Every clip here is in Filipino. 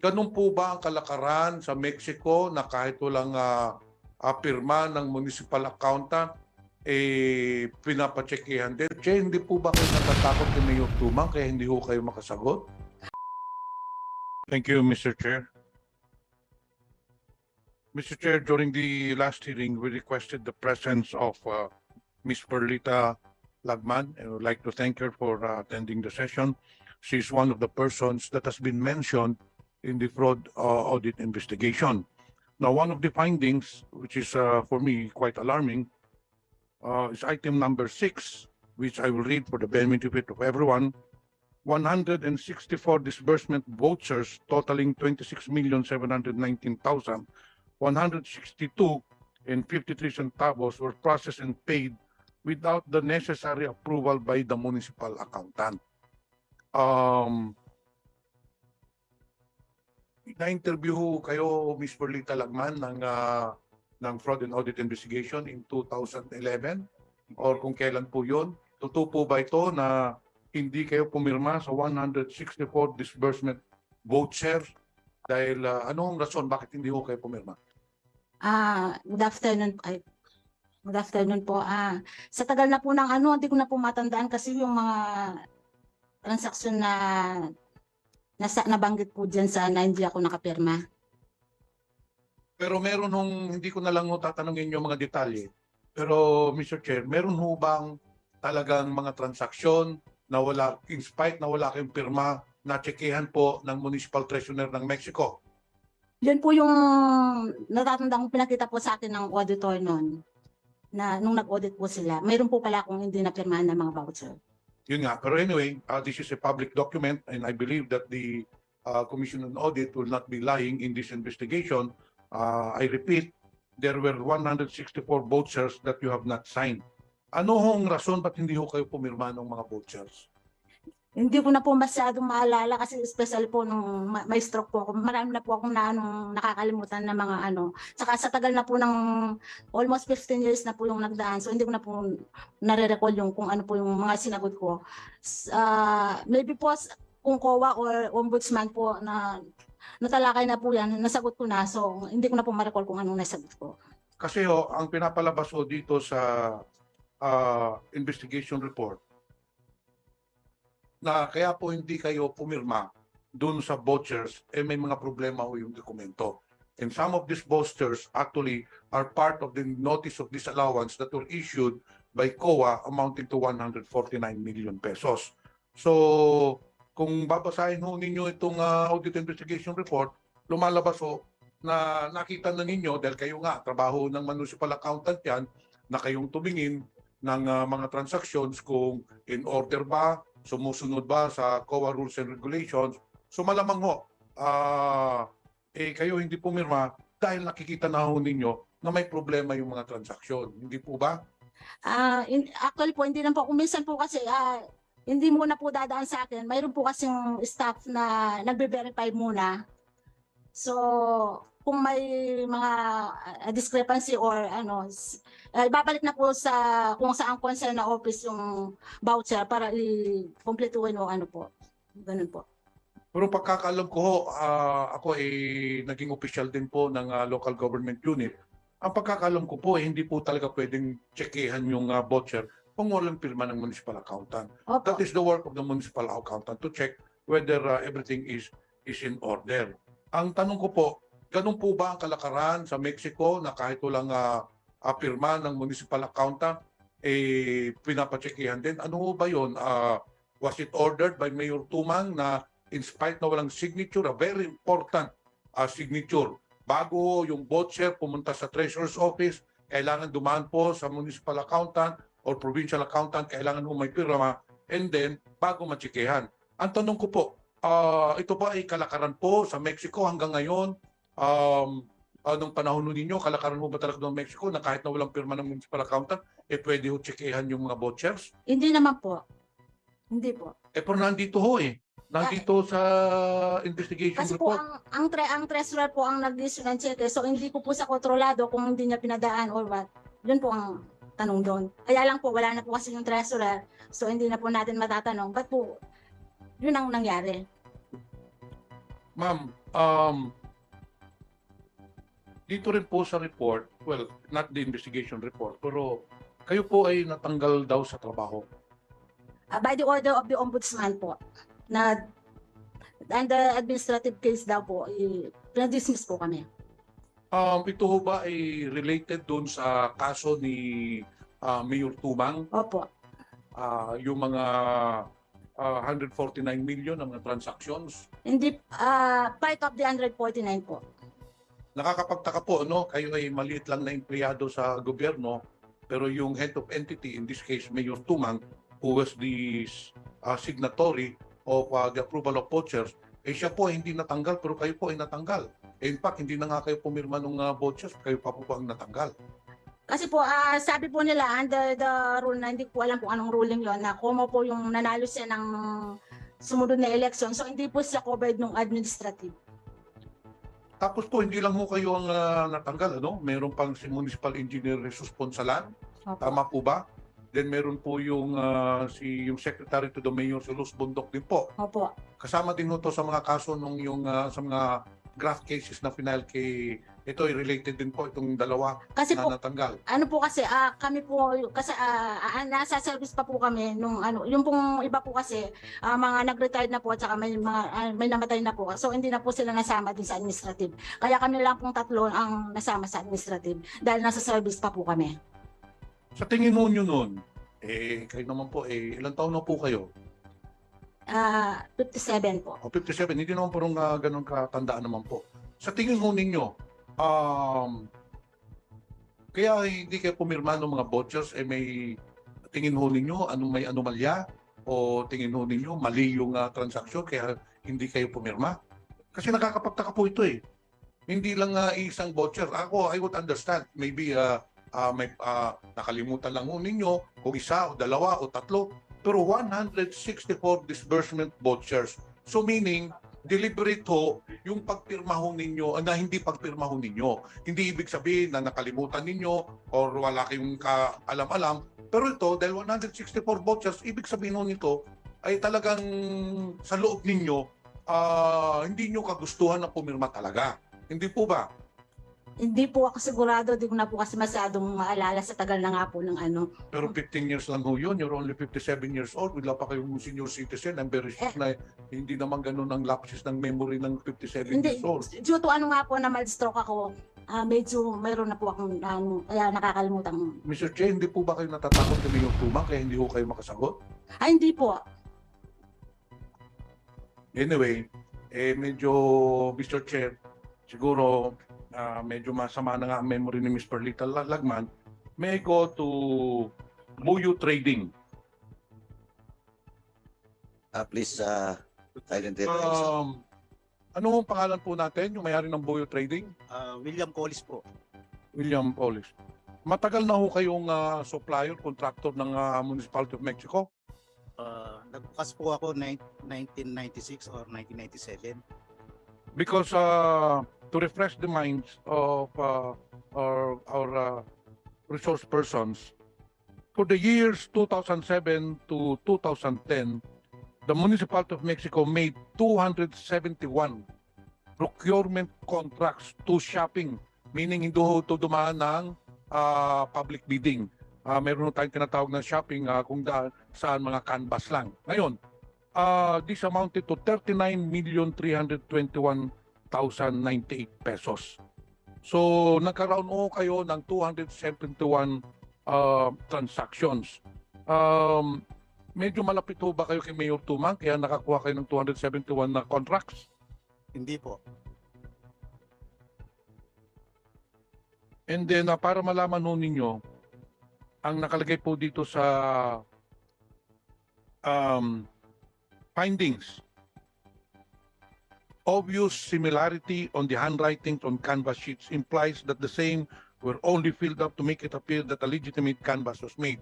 Ganun po ba ang kalakaran sa Mexico na kahit walang ah, ah, pirma ng municipal accountant, eh, pinapacheckihan din? Che, hindi po ba kayo natatakot ni Mayor Tumang kaya hindi ho kayo makasagot? Thank you, Mr. Chair. Mr. Chair, during the last hearing, we requested the presence of uh, Ms. Perlita Lagman. I would like to thank her for uh, attending the session. She's one of the persons that has been mentioned in the fraud uh, audit investigation. Now, one of the findings, which is uh, for me quite alarming, uh, is item number six, which I will read for the benefit of everyone. 164 disbursement vouchers totaling 26,719,162 and 53 centavos were processed and paid without the necessary approval by the municipal accountant. Um, na-interview kayo, Ms. Perlita Lagman, ng, ah, ng Fraud and Audit Investigation in 2011? Or kung kailan po yun? Totoo po ba ito na hindi kayo pumirma sa 164 disbursement vouchers? Dahil ah, anong rason bakit hindi ho kayo pumirma? Ah, good afternoon. Ay, good afternoon po. Ah, sa tagal na po ng ano, hindi ko na po matandaan kasi yung mga transaksyon na nasa nabanggit po diyan sa na hindi ako nakapirma. Pero meron hong, hindi ko na lang ho tatanungin yung mga detalye. Pero Mr. Chair, meron ho bang talagang mga transaksyon na wala, in spite na wala kayong pirma, na tsekehan po ng Municipal Treasurer ng Mexico? Yun po yung natatandaan ko pinakita po sa akin ng auditor noon na nung nag-audit po sila. Mayroon po pala akong hindi napirmahan ng mga voucher. Yun nga. Pero anyway, uh, this is a public document and I believe that the uh, Commission on Audit will not be lying in this investigation. Uh, I repeat, there were 164 vouchers that you have not signed. Ano hong rason ba't hindi ho kayo pumirma ng mga vouchers? Hindi ko na po masyadong maalala kasi special po nung ma- may stroke po ako. Marami na po akong na, anong nakakalimutan na mga ano. Saka sa tagal na po ng almost 15 years na po yung nagdaan. So hindi ko na po nare-recall yung kung ano po yung mga sinagot ko. Ah, maybe po kung COA or ombudsman po na natalakay na po yan, nasagot ko na. So hindi ko na po ma-recall kung anong nasagot ko. Kasi ho, ang pinapalabas ho dito sa ah, investigation report na kaya po hindi kayo pumirma dun sa vouchers, eh may mga problema ho yung dokumento. And some of these vouchers actually are part of the notice of disallowance that were issued by COA amounting to 149 million pesos. So, kung babasahin ho ninyo itong ah, audit investigation report, lumalabas ho na nakita na ninyo dahil kayo nga trabaho ng municipal accountant yan na kayong tumingin ng ah, mga transactions kung in order ba, sumusunod ba sa COA rules and regulations. So malamang ho, ah, eh kayo hindi pumirma dahil nakikita na ho ninyo na may problema yung mga transaksyon. Hindi po ba? Ah, in, actually po, hindi lang po. Kuminsan po kasi, ah, hindi muna po dadaan sa akin. Mayroon po kasing staff na nagbe-verify muna. So, kung may mga ah, discrepancy or ano, ibabalik na po sa kung saan concern na office yung voucher para i-completuin o ano po. Ganun po. Pero pagkakaalam ko ho, ah, ako ay naging official din po ng ah, local government unit. Ang pagkakaalam ko po, eh, hindi po talaga pwedeng tsekehan yung ah, voucher kung walang pirma ng municipal accountant. Opo. That is the work of the municipal accountant to check whether uh, everything is is in order. Ang tanong ko po, ganun po ba ang kalakaran sa Mexico na kahit walang uh, uh, pirma ng municipal accountant, eh, pinapacheckihan din? Ano ba yun? Uh, was it ordered by Mayor Tumang na in spite na walang signature, a very important uh, signature, bago yung voucher pumunta sa treasurer's office, kailangan dumaan po sa municipal accountant or provincial accountant, kailangan mo may pirma, and then bago matsikehan. Ang tanong ko po, ah, ito ba ay kalakaran po sa Mexico hanggang ngayon? Um, anong panahon nun ninyo, kalakaran mo ba talaga ng Mexico na kahit na walang pirma ng municipal accountant, eh pwede ho tsikehan yung mga vouchers? Hindi naman po. Hindi po. Eh pero nandito ho eh. Nandito sa investigation Kasi po report. ang ang, tre ang treasurer po ang nag-issue ng cheque so hindi ko po sa kontrolado kung hindi niya pinadaan or what. Yun po ang tanong doon. Kaya lang po wala na po kasi yung treasurer so hindi na po natin matatanong. Ba't po yun ang nangyari? Ma'am, Um, dito rin po sa report, well, not the investigation report, pero kayo po ay natanggal daw sa trabaho. Ah, by the order of the ombudsman po, na under administrative case daw po, eh, dismiss po kami. Um, ito ho ba ay related doon sa kaso ni ah, Mayor Tumang, Opo. Ah, yung mga ah, 149 million ng mga transactions? Hindi, ah, part of the 149 po. Nakakapagtaka po, no? Kayo ay maliit lang na empleyado sa gobyerno, pero yung head of entity, in this case, Mayor Tumang, who was the uh, signatory of uh, the approval of vouchers, eh siya po hindi natanggal, pero kayo po ay natanggal. Eh, in fact, hindi na nga kayo pumirma ng uh, vouchers, kayo pa po po ang natanggal. Kasi po, ah, sabi po nila, under the rule na hindi ko alam kung anong ruling yon na kumo po yung nanalo siya ng sumunod na election. So, hindi po siya covered ng administrative. Tapos po, hindi lang mo kayo ang uh, natanggal, ano? Meron pang si Municipal Engineer Jesus Ponsalan, Opo. tama po ba? Then meron po yung uh, si yung Secretary to the Mayor si Luz Bundok din po. Opo. kasama din ho to sa mga kaso nung yung ah, sa mga graft cases na final kay ito ay related din po itong dalawa Kasi po, na natanggal. ano po kasi ah, kami po kasi ah, ah, nasa service pa po kami nung ano yung pong iba po kasi ah, mga nag-retired na po at saka may mga ah, may namatay na po so hindi na po sila nasama din sa administrative kaya kami lang pong tatlo ang nasama sa administrative dahil nasa service pa po kami Sa tingin mo nyo nun, eh kayo naman po, eh ilang taon na po kayo? Ah, 57 po O 57, hindi naman po uh, ganun katandaan naman po. Sa tingin ho ninyo, um, kaya hindi kayo pumirma ng mga vouchers, eh may tingin ho ninyo, anong may anomalya? O tingin ho ninyo, mali yung ah, transaksyon, kaya hindi kayo pumirma? Kasi nakakapagtaka po ito eh. Hindi lang ah, isang voucher. Ako, I would understand. Maybe ah, ah, may ah, nakalimutan lang ho ninyo kung isa o dalawa o tatlo. Pero 164 disbursement vouchers. So meaning, deliberate ho yung pagpirma ho ninyo, ah, na hindi pagpirma ho ninyo. Hindi ibig sabihin na nakalimutan ninyo or wala kayong kaalam-alam. Pero ito, dahil 164 vouchers, ibig sabihin ho nito ay talagang sa loob ninyo, ah, hindi nyo kagustuhan na pumirma talaga. Hindi po ba? Hindi po ako sigurado di ko na po kasi masyadong maalala sa tagal na nga po ng ano Pero 15 years lang ho yun. You're only 57 years old. Wala pa kayong senior citizen. I'm very sure na hindi naman ganun ang lapses ng memory ng 57 hindi years old. due to ano nga po na mild stroke ako ah, medyo mayroon na po akong ano kaya nakakalimutan Mr. Che, hindi po ba kayo natatakot kami yung tumang kaya hindi ho kayo makasagot? ay hindi po Anyway, eh medyo, Mr. Chair, siguro ah, medyo masama na nga ang memory ni Ms. Perlita Lag- Lagman. May go to Buyo Trading. Uh, please uh, identify yourself. Um, ano ang pangalan po natin, yung mayari ng Buyo Trading? Ah, William Collis po. William Paulis. Matagal na ho kayong ah, supplier, contractor ng ah, Municipality of Mexico? Ah, nagbukas po ako nine- 1996 or 1997. Because uh, to refresh the minds of uh, our, our uh, resource persons, for the years 2007 to 2010, the Municipality of Mexico made 271 procurement contracts to shopping, meaning hindi ho ito dumaan ng uh, public bidding. Uh, meron tayong tinatawag na shopping uh, kung da, saan mga canvas lang. Ngayon, uh, this amounted to 39,321,098 pesos. So, nagkaroon ho kayo ng 271 uh, transactions. Um, medyo malapit ho ba kayo kay Mayor Tumang kaya nakakuha kayo ng 271 na contracts? Hindi po. And then, uh, para malaman ho ninyo, ang nakalagay po dito sa um, findings, obvious similarity on the handwriting on canvas sheets implies that the same were only filled up to make it appear that a legitimate canvas was made.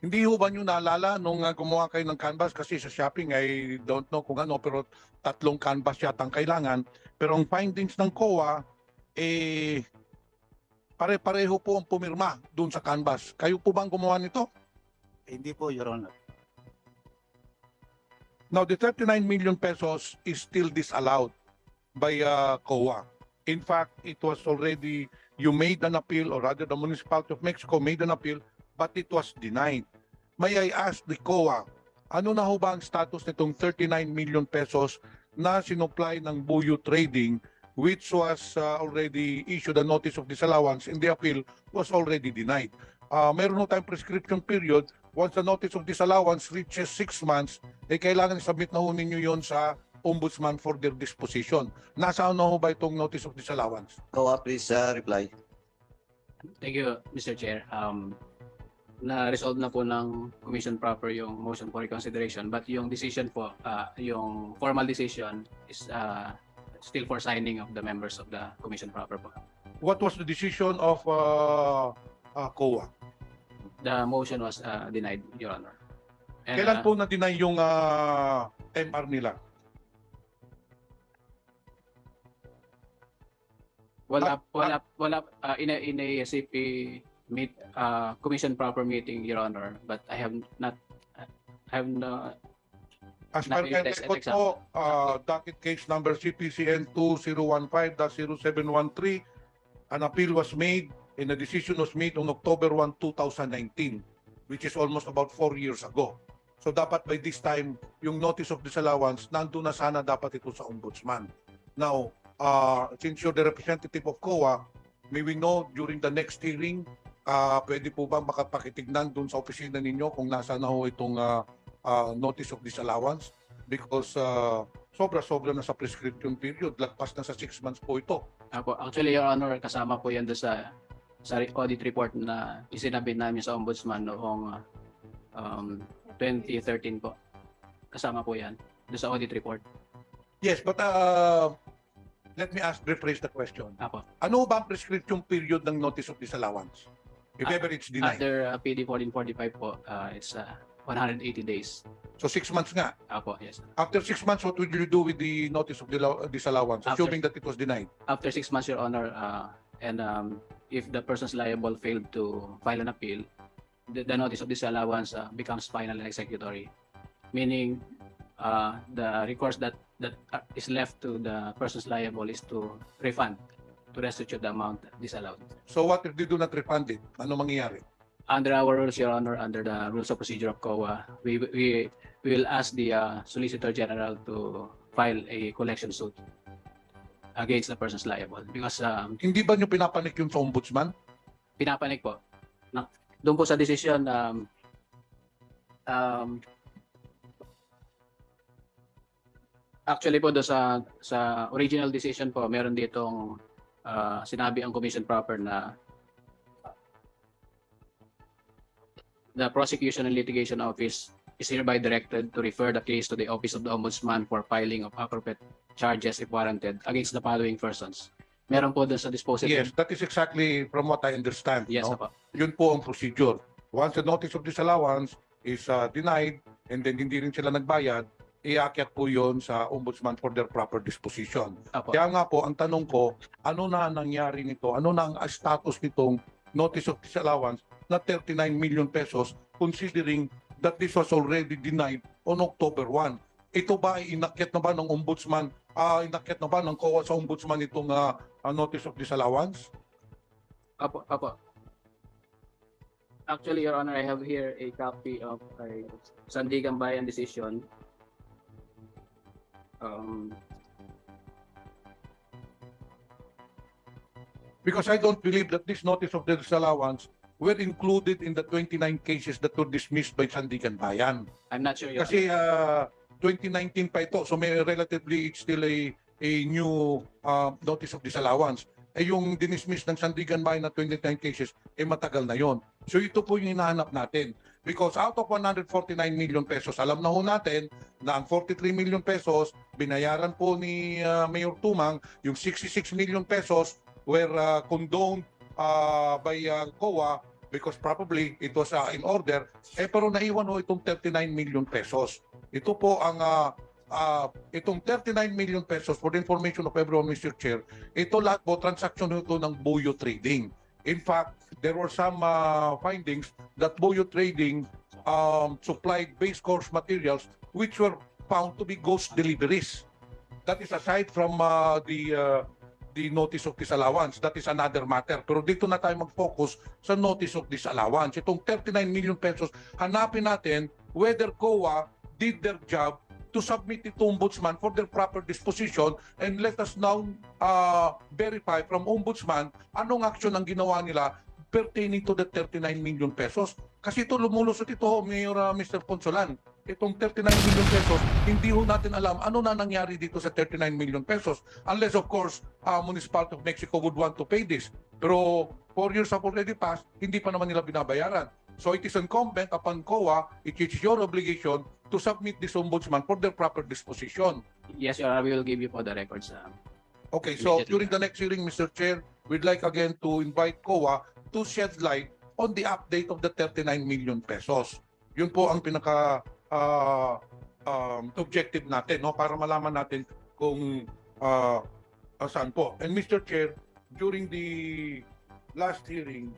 Hindi ho ba nyo naalala nung uh, gumawa kayo ng canvas kasi sa shopping I don't know kung ano pero tatlong canvas yata ang kailangan. Pero ang findings ng COA eh pare-pareho po ang pumirma doon sa canvas. Kayo po bang gumawa nito? Hindi po, Your Honor. Now, the 39 million pesos is still disallowed. by uh, COA. In fact, it was already, you made an appeal, or rather the municipality of Mexico made an appeal, but it was denied. May I ask the COA, ano na ho ba ang status nitong 39 million pesos na sinupply ng Buyo Trading which was uh, already issued a notice of disallowance and the appeal was already denied. Uh, meron ho tayong prescription period. Once the notice of disallowance reaches six months, eh kailangan submit na ho ninyo yon sa ombudsman for their disposition. Nasaan na ho ba itong notice of disallowance? COA, please uh, reply. Thank you, Mr. Chair. Um, na-resolve na po ng Commission proper yung motion for reconsideration but yung decision po, uh, yung formal decision is uh, still for signing of the members of the Commission proper po. What was the decision of uh, uh, COA? The motion was uh, denied, Your Honor. And, Kailan uh, po na-deny yung uh, MR nila? Wala, wala, wala, uh, in a, in a SAP meet, uh, Commission proper meeting, Your Honor, but I have not, I have no, As per Nakita- my record po, uh, docket case number CPCN 2015-0713, an appeal was made and a decision was made on October 1, 2019, which is almost about four years ago. So dapat by this time, yung notice of disallowance, nandun na sana dapat ito sa ombudsman. Now, uh, since you're the representative of COA, may we know during the next hearing, uh, pwede po ba makapakitignan dun sa opisina ninyo kung nasa na ho itong uh, uh, notice of disallowance because uh, sobra-sobra na sa prescription period, lagpas na sa 6 months po ito. Actually, Your Honor, kasama po yan sa sa audit report na isinabi namin sa Ombudsman noong um, 2013 po. Kasama po yan doon sa audit report. Yes, but uh, let me ask, rephrase the question. Apo. Ano ba ang prescription period ng notice of disallowance? If Ah, ever it's denied. After uh, PD 1445 po, uh, it's uh, 180 days. So 6 months nga. Apo, yes. After 6 months, what would you do with the notice of disallowance, After- assuming that it was denied? After six months, Your Honor, uh, and um, if the persons liable failed to file an appeal, the, the notice of disallowance uh, becomes final and executory, meaning uh, the recourse that that uh, is left to the persons liable is to refund, to restitute the amount disallowed. So what if they do not refund it? Ano mangyayari? Under our rules, Your Honor, under the rules of procedure of COA, we we we will ask the uh, Solicitor General to file a collection suit against the persons liable because um, Hindi ba nyo pinapanik yun sa ombudsman? pinapanik po. Na, doon po sa decision um, um, actually po do sa sa original decision po meron ditong uh, sinabi ang commission proper na the prosecution and litigation office is hereby directed to refer the case to the office of the ombudsman for filing of appropriate charges if warranted against the following persons. Meron po doon sa dispositive. Yes, that is exactly from what I understand. Yes, no? po. yun po ang procedure. Once the notice of disallowance is uh, denied and then hindi rin sila nagbayad, iakyat po yun sa ombudsman for their proper disposition. Apo. Kaya nga po, ang tanong ko, ano na ang nangyari nito? Ano na ang status nitong notice of disallowance na 39 million pesos considering that this was already denied on October 1? Ito ba ay inakyat na ba ng ombudsman? Ah, inakyat na ba ng COA sa ombudsman itong ah, ah, notice of disallowance? Apo, apo. Actually, Your Honor, I have here a copy of a Sandigan Bayan decision. Um, Because I don't believe that this notice of disallowance were included in the 29 cases that were dismissed by Sandigan Bayan. I'm not sure, Your Kasi uh, 2019 pa ito, so may relatively it's still a, a new uh, notice of disallowance. Eh yung dinismiss ng Sandigan Bayan na 29 cases, eh matagal na yon. So ito po yung hinahanap natin. Because out of 149 million pesos, alam na ho natin na ang 43 million pesos, binayaran po ni uh, Mayor Tumang, yung 66 million pesos were uh, condoned uh, by uh, COA because probably it was uh, in order. Eh pero naiwan ho itong 39 million pesos. Ito po ang uh, uh, itong 39 million pesos for the information of everyone, Mr. Chair, ito lahat po transaction ito ng Buyo Trading. In fact, there were some uh, findings that Buyo Trading um, supplied base course materials which were found to be ghost deliveries. That is aside from uh, the uh, the notice of disallowance. That is another matter. Pero dito na tayo mag-focus sa notice of disallowance. Itong 39 million pesos, hanapin natin whether COA did their job to submit it to Ombudsman for their proper disposition and let us now uh, verify from Ombudsman anong action ang ginawa nila pertaining to the 39 million pesos. Kasi ito lumulusot ito, Mayor uh, Mr. Ponsolan. Itong 39 million pesos, hindi ho natin alam ano na nangyari dito sa 39 million pesos. Unless of course, uh, Municipality of Mexico would want to pay this. Pero four years have already passed, hindi pa naman nila binabayaran. So it is incumbent upon COA, it is your obligation to submit this ombudsman for their proper disposition. Yes, Your Honor, we will give you for the records. uh, Okay, so during the next hearing, Mr. Chair, we'd like again to invite COA to shed light on the update of the 39 million pesos. Yun po ang pinaka ah, um, objective natin, no? Para malaman natin kung ah, saan po. And Mr. Chair, during the last hearing,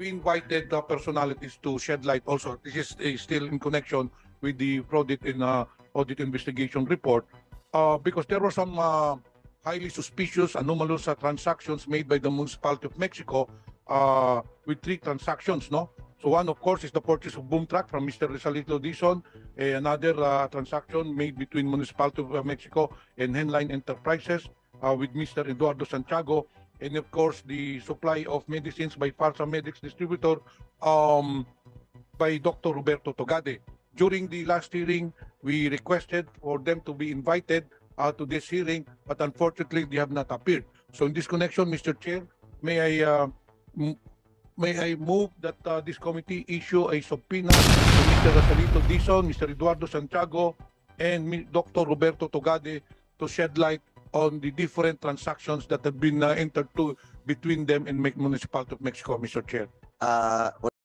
we invited the personalities to shed light also. This is uh, still in connection with the audit in uh, audit investigation report uh, because there were some uh, highly suspicious anomalous uh, transactions made by the municipality of Mexico uh, with three transactions, no? So one, of course, is the purchase of boom truck from Mr. Rizalito Dizon. Eh, another uh, transaction made between municipality of uh, Mexico and Henline Enterprises uh, with Mr. Eduardo Santiago. And of course, the supply of medicines by Farsa Medics Distributor um, by Dr. Roberto Togade. During the last hearing, we requested for them to be invited uh, to this hearing, but unfortunately, they have not appeared. So in this connection, Mr. Chair, may I uh, may I move that uh, this committee issue a subpoena to Mr. Rasalito Dizon, Mr. Eduardo Santiago, and Dr. Roberto Togade to shed light on the different transactions that have been uh, entered to between them and Municipality of Mexico, Mr. Chair. Uh,